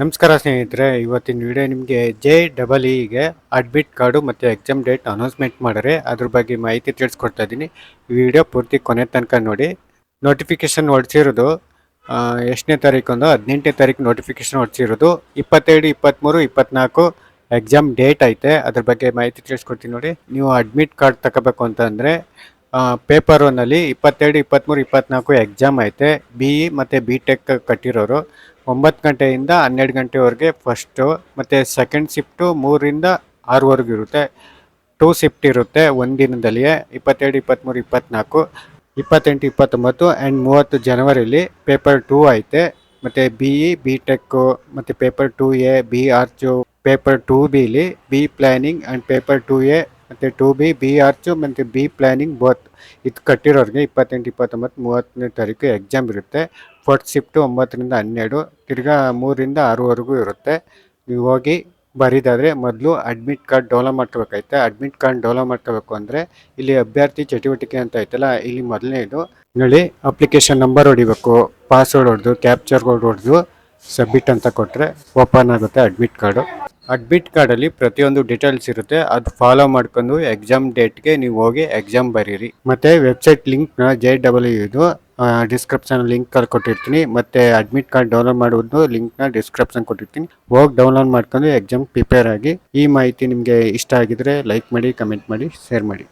ನಮಸ್ಕಾರ ಸ್ನೇಹಿತರೆ, ಇವತ್ತಿನ ವಿಡಿಯೋ ನಿಮಗೆ ಜೆ ಡಬಲ್ ಇಗೆ ಅಡ್ಮಿಟ್ ಕಾರ್ಡು ಮತ್ತು ಎಕ್ಸಾಮ್ ಡೇಟ್ ಅನೌನ್ಸ್ಮೆಂಟ್ ಮಾಡಿದ್ರೆ ಅದ್ರ ಬಗ್ಗೆ ಮಾಹಿತಿ ತಿಳಿಸ್ಕೊಡ್ತಾ ಇದ್ದೀನಿ. ವಿಡಿಯೋ ಪೂರ್ತಿ ಕೊನೆ ತನಕ ನೋಡಿ. ನೋಟಿಫಿಕೇಶನ್ ಹೊಡ್ಸಿರೋದು ಎಷ್ಟನೇ ತಾರೀಕೊಂದು ಹದಿನೆಂಟನೇ ತಾರೀಕು ನೋಟಿಫಿಕೇಶನ್ ಹೊಡ್ಸಿರೋದು ಇಪ್ಪತ್ತೆರಡು ಇಪ್ಪತ್ತ್ಮೂರು ಇಪ್ಪತ್ನಾಲ್ಕು ಎಕ್ಸಾಮ್ ಡೇಟ್ ಐತೆ. ಅದ್ರ ಬಗ್ಗೆ ಮಾಹಿತಿ ತಿಳಿಸ್ಕೊಡ್ತೀನಿ ನೋಡಿ. ನೀವು ಅಡ್ಮಿಟ್ ಕಾರ್ಡ್ ತಗೋಬೇಕು ಅಂತಂದರೆ ಪೇಪರ್ ಒನ್ನಲ್ಲಿ ಇಪ್ಪತ್ತೆರಡು, ಇಪ್ಪತ್ತ್ಮೂರು, ಇಪ್ಪತ್ತ್ನಾಲ್ಕು ಎಕ್ಸಾಮ್ ಐತೆ. ಬಿ ಇ ಮತ್ತು ಬಿ ಟೆಕ್ ಕಟ್ಟಿರೋರು. ಒಂಬತ್ತು ಗಂಟೆಯಿಂದ ಹನ್ನೆರಡು ಗಂಟೆವರೆಗೆ ಫಸ್ಟು ಮತ್ತು ಸೆಕೆಂಡ್ ಶಿಫ್ಟು ಮೂರರಿಂದ ಆರುವರೆಗೂ ಇರುತ್ತೆ. ಟೂ ಶಿಫ್ಟ್ ಇರುತ್ತೆ ಒಂದು ದಿನದಲ್ಲಿಯೇ, ಇಪ್ಪತ್ತೆರಡು, ಇಪ್ಪತ್ತ್ಮೂರು, ಇಪ್ಪತ್ತ್ನಾಲ್ಕು, ಇಪ್ಪತ್ತೆಂಟು, ಇಪ್ಪತ್ತೊಂಬತ್ತು ಆ್ಯಂಡ್ ಮೂವತ್ತು ಜನವರಿಲಿ ಪೇಪರ್ ಟೂ ಐತೆ. ಮತ್ತು ಬಿ ಇ ಬಿ ಟೆಕ್ಕು ಮತ್ತು paper two A B arch paper two ಬಿಲಿ B planning and paper two A ಮತ್ತು ಟು ಬಿ ಬಿ ಆರ್ಚು ಮತ್ತು ಬಿ ಪ್ಲ್ಯಾನಿಂಗ್ ಬೋತ್ ಇದು ಕಟ್ಟಿರೋರಿಗೆ ಇಪ್ಪತ್ತೆಂಟು, ಇಪ್ಪತ್ತೊಂಬತ್ತು, ಮೂವತ್ತನೇ ತಾರೀಕು ಎಕ್ಸಾಮ್ ಇರುತ್ತೆ. ಫೋರ್ತ್ ಶಿಫ್ಟು ಒಂಬತ್ತರಿಂದ ಹನ್ನೆರಡು, ತಿರ್ಗಾ ಮೂರರಿಂದ ಆರೂವರೆಗೂ ಇರುತ್ತೆ. ನೀವು ಹೋಗಿ ಬರೀದಾದರೆ ಮೊದಲು ಅಡ್ಮಿಟ್ ಕಾರ್ಡ್ ಡೌನ್ಲೋಡ್ ಮಾಡ್ಕೋಬೇಕಾಯ್ತೆ? ಅಡ್ಮಿಟ್ ಕಾರ್ಡ್ ಡೌನ್ಲೋಡ್ ಮಾಡ್ಕೋಬೇಕು ಅಂದರೆ ಇಲ್ಲಿ ಅಭ್ಯರ್ಥಿ ಚಟುವಟಿಕೆ ಅಂತ ಐತಲ್ಲ, ಇಲ್ಲಿ ಮೊದಲನೇದು ನೋಡಿ ಅಪ್ಲಿಕೇಶನ್ ನಂಬರ್ ಹೊಡಿಬೇಕು ಪಾಸ್ವರ್ಡ್ ಹೊಡೆದು ಕ್ಯಾಪ್ಚರ್ ಕೋಡ್ ಹೊಡೆದು ಸಬ್ಮಿಟ್ ಅಂತ ಕೊಟ್ಟರೆ ಓಪನ್ ಆಗುತ್ತೆ ಅಡ್ಮಿಟ್ ಕಾರ್ಡು ಅಡ್ಮಿಟ್ ಕಾರ್ಡಲ್ಲಿ ಪ್ರತಿಯೊಂದು ಡೀಟೇಲ್ಸ್ ಇರುತ್ತೆ. ಅದು ಫಾಲೋ ಮಾಡ್ಕೊಂಡು ಎಕ್ಸಾಮ್ ಡೇಟ್ಗೆ ನೀವು ಹೋಗಿ ಎಕ್ಸಾಮ್ ಬರೀರಿ. ಮತ್ತು ವೆಬ್ಸೈಟ್ ಲಿಂಕ್ನ ಜೆ ಡಬಲ್ ಇದು. ಡಿಸ್ಕ್ರಿಪ್ಷನ್ ಲಿಂಕ್ ಅಲ್ಲಿ ಕೊಟ್ಟಿರ್ತೀನಿ. ಮತ್ತು ಅಡ್ಮಿಟ್ ಕಾರ್ಡ್ ಡೌನ್ಲೋಡ್ ಮಾಡೋದು ಲಿಂಕ್ನ ಡಿಸ್ಕ್ರಿಪ್ಷನ್ ಕೊಟ್ಟಿರ್ತೀನಿ. ಹೋಗಿ ಡೌನ್ಲೋಡ್ ಮಾಡ್ಕೊಂಡು ಎಕ್ಸಾಮ್ ಪ್ರಿಪೇರ್ ಆಗಿ ಈ ಮಾಹಿತಿ ನಿಮಗೆ ಇಷ್ಟ ಆಗಿದ್ರೆ ಲೈಕ್ ಮಾಡಿ ಕಮೆಂಟ್ ಮಾಡಿ ಶೇರ್ ಮಾಡಿ.